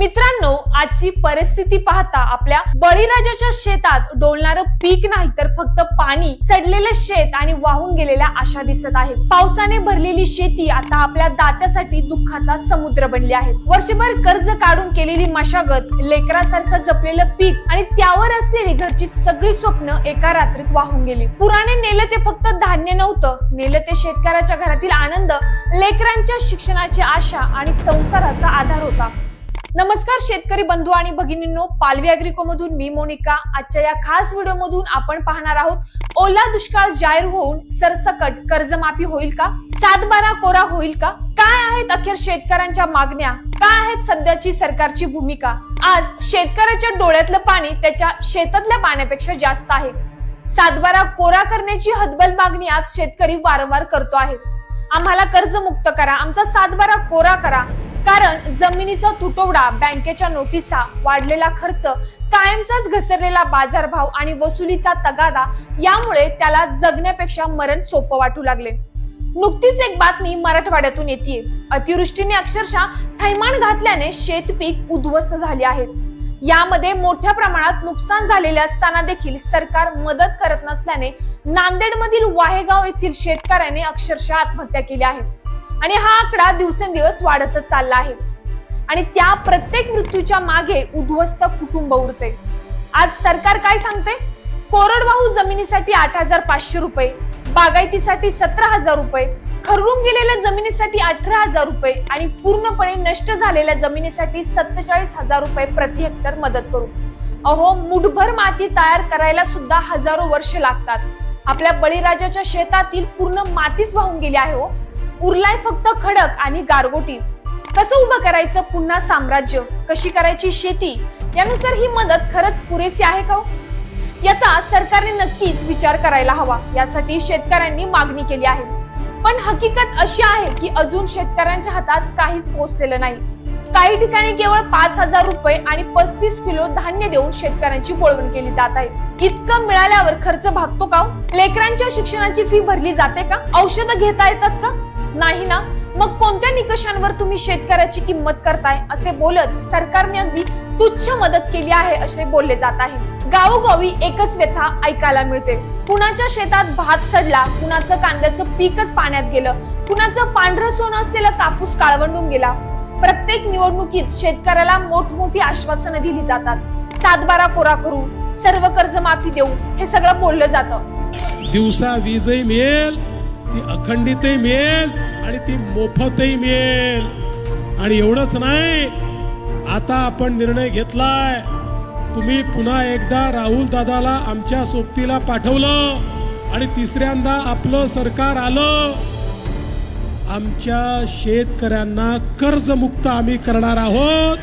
मित्रांनो आजची परिस्थिती पाहता आपल्या बळीराजाच्या शेतात डोलणारं पीक नाही तर फक्त पाणी सडलेलं शेत आणि वाहून गेलेल्या आशा दिसत आहे. पावसाने भरलेली शेती आता आपल्या दात्यासाठी दुःखाचा समुद्र बनली आहे. वर्षभर कर्ज काढून केलेली मशागत लेकरासारखं जपलेलं पीक आणि त्यावर असलेली घरची सगळी स्वप्न एका रात्रीत वाहून गेली. पुराने नेलं ते फक्त धान्य नव्हतं नेलं ते शेतकऱ्याच्या घरातील आनंद लेकरांच्या शिक्षणाची आशा आणि संसाराचा आधार होता. नमस्कार शेतकरी बंधू आणि भगिनींनो पालवी अॅग्रिको मधून मी मोनिका. आजच्या या खास व्हिडिओ मधून आपण पाहणार आहोत ओला दुष्काळ जाहीर होऊन सरसकट कर्जमाफी होईल का? सातबारा कोरा होईल का? काय आहेत अखेर शेतकऱ्यांच्या मागण्या? काय आहेत सध्याची सरकारची भूमिका? आज शेतकऱ्याच्या डोळ्यातलं पाणी त्याच्या शेतातल्या पाण्यापेक्षा जास्त आहे. सातबारा कोरा करण्याची हतबल मागणी आज शेतकरी वारंवार करतो आहे. आम्हाला कर्जमुक्त करा. आमचा सातबारा कोरा करा. कारण जमिनीचा तुटवडा बँकेच्या नोटिसा वाढलेला खर्च कायमचाच घसरलेला बाजारभाव आणि वसुलीचा तगादा यामुळे त्याला जगण्यापेक्षा मरण सोपं वाटू लागले. नुकतीच एक बातमी मराठवाड्यातून येते अतिवृष्टीने अक्षरशः थैमान घातल्याने शेतपीक उद्ध्वस्त झाली आहेत यामध्ये मोठ्या प्रमाणात नुकसान झालेले असताना देखील सरकार मदत करत नसल्याने नांदेडमधील वाहेगाव येथील शेतकऱ्याने अक्षरशः आत्महत्या केली आहे. आणि हा आकडा दिवसेंदिवस वाढतच चालला आहे. आणि त्या प्रत्येक मृत्यूच्या मागे उद्ध्वस्त कुटुंब उरते. आज सरकार काय सांगते? कोरडवाहू जमिनीसाठी आठ हजार पाचशे रुपये बागायतीसाठी सतरा हजार रुपये खरडून गेलेल्या जमिनीसाठी अठरा हजार रुपये आणि पूर्णपणे नष्ट झालेल्या जमिनीसाठी सत्तेचाळीस हजार रुपये प्रति हेक्टर मदत करू. अहो मुठभर माती तयार करायला सुद्धा हजारो वर्ष लागतात. आपल्या बळीराजाच्या शेतातील पूर्ण मातीच वाहून गेली आहे हो. उरलाय फक्त खडक आणि गारगोटी. कसं उभं करायचं पुन्हा साम्राज्य? कशी करायची शेती? यानुसार ही मदत खरंच पुरेशी आहे का हो? याचा सरकारने नक्कीच विचार करायला हवा. यासाठी शेतकऱ्यांनी मागणी केली आहे. पण हकीकत अशी आहे की अजून शेतकऱ्यांच्या हातात काहीच पोहोचलेलं नाही. काही ठिकाणी केवळ पाच हजार रुपये आणि पस्तीस किलो धान्य देऊन शेतकऱ्यांची बोळवण केली जात आहे. इतकं मिळाल्यावर खर्च भागतो का हो? लेकरांच्या शिक्षणाची फी भरली जाते का? औषधं घेता येतात का? नाही ना? मग कोणत्या निकषांवर तुम्ही शेतकऱ्याची किंमत करताय? असे बोलत सरकारने अगदी तुच्छ मदत केली आहे असे बोलले जात आहे. गावोगावी एकच व्यथा ऐकायला मिळते. कुणाच्या शेतात भात सडला कुणाचं कांद्याचं पीकच पाण्यात गेलं कुणाचं पांढरं सोनं असलेलं कापूस काळवंडून गेला. प्रत्येक निवडणुकीत शेतकऱ्याला मोठमोठी आश्वासनं दिली जातात. सातबारा कोरा करू सर्व कर्ज माफी देऊ हे सगळं बोललं जातं. दिवसा वीजही मिळेल ती अखंडितही मिळेल आणि ती मोफतही मिळेल. आणि एवढंच नाही आता आपण निर्णय घेतलाय. तुम्ही पुन्हा एकदा राहुल दादाला आमच्या सोबतीला पाठवलं आणि तिसऱ्यांदा आपलं सरकार आलं. आमच्या शेतकऱ्यांना कर्जमुक्त आम्ही करणार आहोत.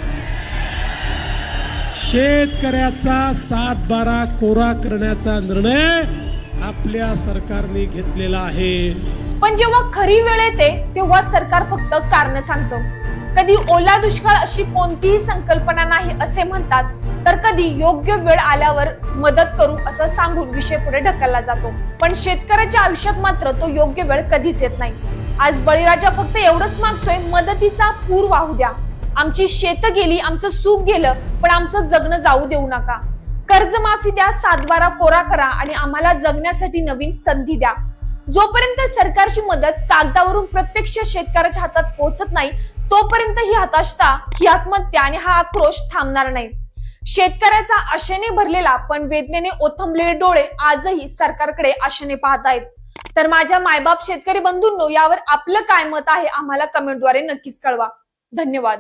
शेतकऱ्याचा सात बारा कोरा करण्याचा निर्णय आपल्या सरकारने घेतलेला आहे. पण जेव्हा खरी वेळ येते तेव्हा सरकार फक्त कारण सांगतं. कधी ओला दुष्काळ अशी कोणतीही संकल्पना नाही असे म्हणतात तर कधी योग्य वेळ आल्यावर मदत करू असं सांगून विषय पुढे ढकलला जातो. पण शेतकऱ्याच्या आयुष्यात मात्र तो योग्य वेळ कधीच येत नाही. आज बळीराजा फक्त एवढंच मागतोय मदतीचा पूर वाहू द्या. आमची शेत गेली आमचं सुख गेलं पण आमचं जगणं जाऊ देऊ नका. कर्जमाफी द्या सातबारा कोरा करा आणि आम्हाला जगण्यासाठी नवीन संधी द्या. जोपर्यंत सरकारची मदत कागदावरून प्रत्यक्ष शेतकऱ्याच्या हातात पोहोचत नाही तोपर्यंत ही हताशता ही आत्महत्या आणि हा आक्रोश थांबणार नाही. शेतकऱ्याचा आशेने भरलेला पण वेदनेने ओथंबलेले डोळे आजही सरकारकडे आशेने पाहत आहेत. तर माझ्या मायबाप शेतकरी बंधूंनो यावर आपलं काय मत आहे आम्हाला कमेंटद्वारे नक्कीच कळवा. धन्यवाद.